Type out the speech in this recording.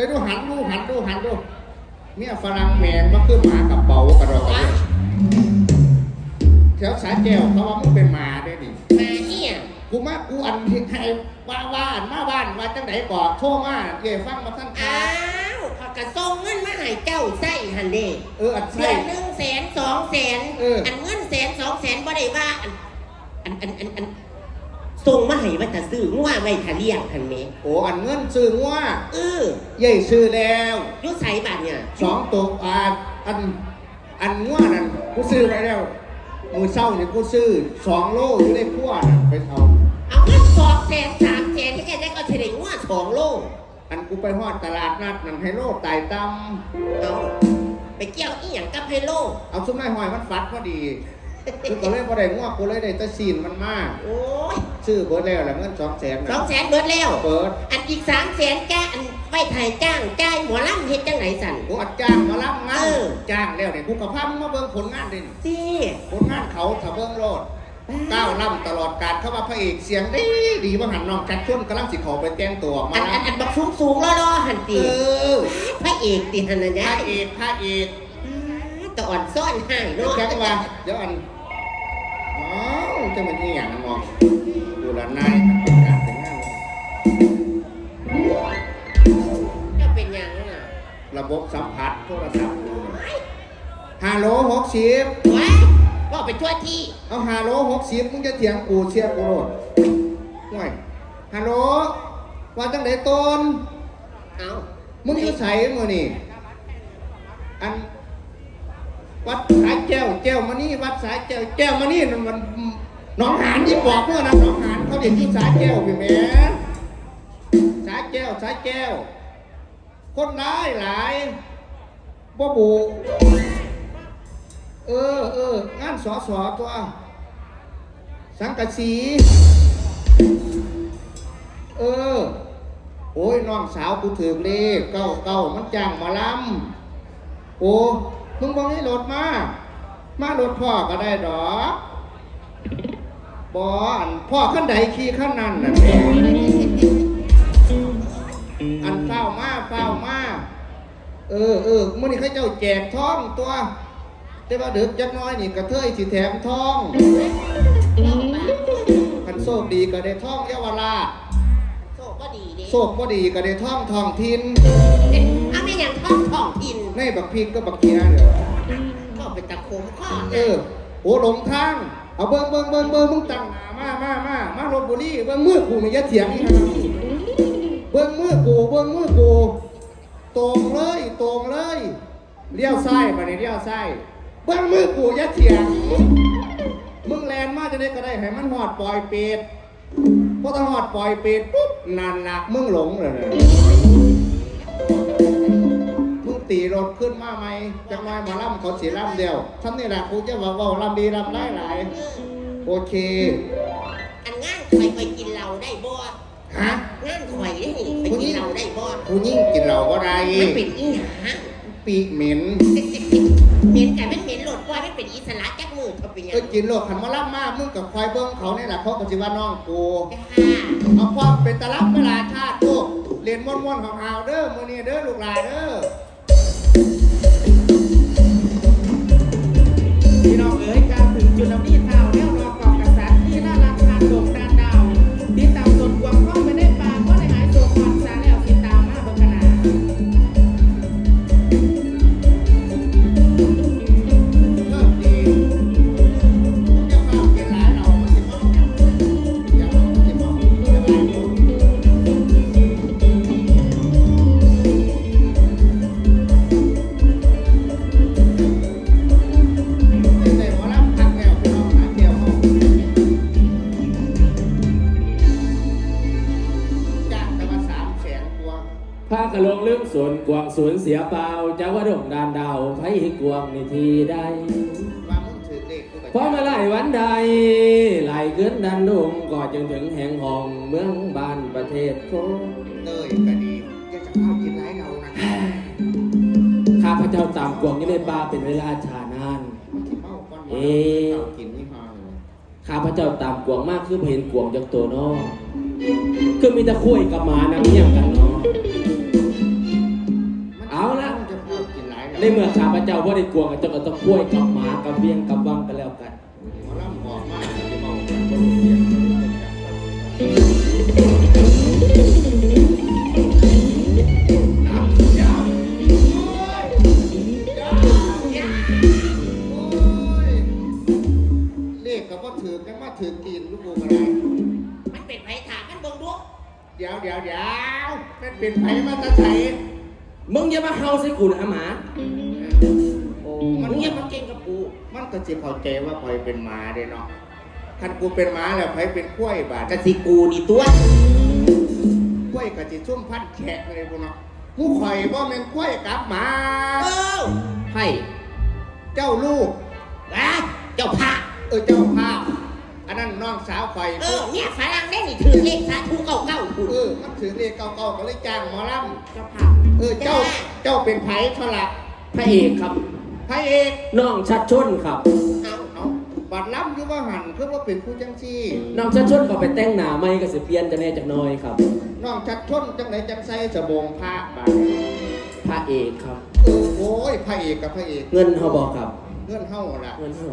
ดี๋ยวดูหันดูหันดูหันดูเนี่ยฝรั่งแมงมาขึ้นหมากับเบากระดอกกระวะเดี่ยวแถวสายแก้วเขาว่ามึงเป็นหมาได้ดิมาเนี่ยกูมากูอันให้ว่าว่าอันมาบ้านว่าจังไหนก่อนโทรมาเย่ฟังมาท่านคอ้ารับวเขากระส่งเงินมาให้เจ้าใส่หันเด้เอออันเดืใช่อนหนึ่งแสนสองแสนเอออั นเงินแสนสองแสนบ่ได้ว่าอันอันอันอันอัน ส่งมาให้ว่าจะซื้องัวไว้ทะเลี้ยงหันแหม่โอ้อันเงินซื้องัวเออเย่ซื้อแล้วอยุใส่บาทเนี่ยสองตัวอ่าอันอันงัวนั่นกูซื้อไปแล้วมือเศร้าเนี่ยกูซื้อสองโลอยู่ในขั้วน่ะไปเอาเอาเงินสองแสนสามแสนที่แกได้ก็เฉลี่ยงัวสองโลอันกูไปฮอดตลาดนัดนั่นให้โลตายตเอาไปเกี่ยวอีหยังกับไฮโลำเอาซุ้มนายหอยมันฟัดพอดี กูก็เลยบ่ได้งัวกูเลยได้แต่ซีนมันมากโอ้ยซื้อเบิดแล้วแหละเงินสองแสนสองแสนเบิดแล้วเปิดอันอีกสามแสนแกอันไว้ถ่ายจ้างจ่ายหมอลำเฮ็ดจังไหนสั่น กูอัดจ้างมารับงานเออ จ้างแล้วเนี่ยกูกับพามึงมาเบิ่งผลงานดิสิผลงานเขาถ้าเบิ่งโลดก้าวล่ำตลอดการเข้ามาพระเอกเสียงดีดีว่าหันน้องจัดชวนกำลังสิเขาไปแต่งตัวออกมาอันอันอันบักสูงสูงๆล่อๆหันเอตีอพระเอกติหันนะพยะระเอกพระเอก ตะอ่อนซ่อนให้เดี๋ยวเนาะ จังว่าเดี๋ยวอันอ๋อ จะมันนี่อย่างนั้นมองดูแลนายการแต่งงานจะเป็นหยังอะระบบสัมผัสโทรศัพท์ฮัลโหลหกสิบว้าก็ไปทั่วที่ เอาฮัลโหลหกสิบมึงจะเถียงกูเชียร์กูโลดห่วยฮัลโหลว่าจังไดต้นเอามึงอยู่ใส่มือนี่อันวัดสายแก้วแก้วมานี่วัดสายแก้วแก้วมานี่มันมั น้องหานที่บอกเมื่อนะน้องหานเขาเด็กที่สายแก้วพี่แม่สายแก้วสายแก้ว คนร้ายหลายบ่บูเออเอองานสอสอตัว สังกะสี เออ โอ้ยน้องสาวกูถือเลขเก้าเก้ามันจ้างมาลำโอ้มึงบอกให้รถมา มารถพ่อก็ได้ดอก บออันพ่อขั้นใดขี่ขั้นนั้นน่ะแม่อันเฝ้ามาเฝ้ามาเออเออมื่อนี้เขาเจ้าแจกท้องตัว แต่ว่าเด็กจักน้อยนี่กระเทยสิแถมท้องคันโชคดีก็ได้ท้องเยาวราชโซ่ก็ดีเด้โชคบ่ดีก็ได้ท้องทองทิน เอาไม่อย่างท้องท้องถิ่นในบักพริกก็บักเคียเดี๋ยวก็เป็นตะโคงข้อเออ โอ้หลงทางเอาเบิ่งเบิ่งเบิ่งเบิ่งมึงตั้งหน้ามามามามาลบบุรีเบิ่งมือกูนี่ย่าเถียงอีกนะเบิ่งมือกูเบิ่งมือกูตรงเลยตรงเลยเลี้ยวซ้ายมานี่เลี้ยวซ้ายเบิ่งมือกูย่าเถียงมึงแลนมาจะได้ก็ได้ให้มันหอดปล่อยเป็ดพอถ้าหอดปล่อยเป็ดปุ๊บนั่นละมึงหลงเลย ตีรถขึ้นมาไหมจังไงมาล่ำเขาเสียล่ำเดียวทำนี่แหละกูจะว่าเว่าล่ำดีล่ำได้หลายโอเค อันงานข่อยข่อยกินเหล้าได้บ่ฮะงานข่อยได้นี่ไปกินเหล้าได้บ่กูยิ่งกินเหล้าก็ได้มันเป็นอีหยังปีกเหม็นเหม็นแต่ไม่เหม็นโหลดปล่อยไม่เป็นอิสระจักมือเท่าเป็นหยัเองอกินโลกขันมาล่ำมากมึงกับควายเบิ้งเขาเนี่ยแหละเขาก็สิว่าน้องกูจ้าเอาความเป็นตะลับเวลาชาติลูกเรียนม้วนๆของเฮาเด้อมื้อนี้เด้อลูกหลานเด้อ พากะลงเรื่องสวนกวางสวนเสียเปล่าจากว่าดงดานดาวไผให้กวางนิทีใดว่ามึงถือเลขกูไปพอมาไล่วันใดไล่ขึ้นดันดงก็จึงถึงแห่งห้องเมืองบ้านประเทศโคเต้ยก็ดีอย่าจะเข้ากินไรเรานะข้าพเจ้าตามกวางอยี่ในป่าเป็นเวลาชานานกินเมาก่อนเอ๊ะเข้ากินนี่ฮะข้าพเจ้าตามกวางมากคือเห็นกวางจากตัวน้อคือมีแตะคุยกับหมานะมีอย่างกันเนาะ ในเมื่อข้าพเจ้าว่าได้กวกับเจ้าก็ต้องพ้วยกับหมากับเบี้ยงกับวังกันแล้วกันหมอลำบอกมากจะเมากับพ่องเลขก็บ่ถือกันมาถือกินลูกกูก็ได้มันเป็นไผถามมันเบิ่งดูเดี๋ยวเดี๋ยวเดี๋ยวเป็นเป็นไผมาตะไส มึงอย่ามาเฮาใส่กูนะหมา โอ้มัมันนเงีเงียยบบมันเก่งกับกู มันก็สิเข้าใจว่าคอยเป็นหมาเด้เนาะคันกูเป็นหมาแล้วไผเป็นกล้วยบาดกะสิกูนี่ตัว กล้วยก็สิชุ่มพันแขกเลยพุ่นเนาะหมูข่อยบ่แม่นกล้วยกับหมา เออไผเจ้าลูกว้าเจ้าพระเออเจ้าภาพอั นนั้นน้องสาวข่อยเออเนี่ยฝรั่งได้นี่ถือเลขสาธุเก้าเก้าคุณเออมันถือเลขเก่าๆก็เลยจ้างหมอลเจ้าพระำเออเจ้าเจ้าเป็นไผเท่าละพระเอกครับพระเอกน้องชัดชนครับเอาเอาบัดล้ำอยู่ว่าหันคือว่าเป็นผู้จังซี่น้องชัดชนก็ไปแต่งหน้าไม่ก็สิเปลี่ยนจะแน่จากหน้อยครับน้องชัดชนจังไหนจังใส่สบงพระบาดพระเอกครับเออโอ้ยพระเอกกับพระเอก เงินเขาบอกครับ เงื่อนเฮาล่ะเงินเขา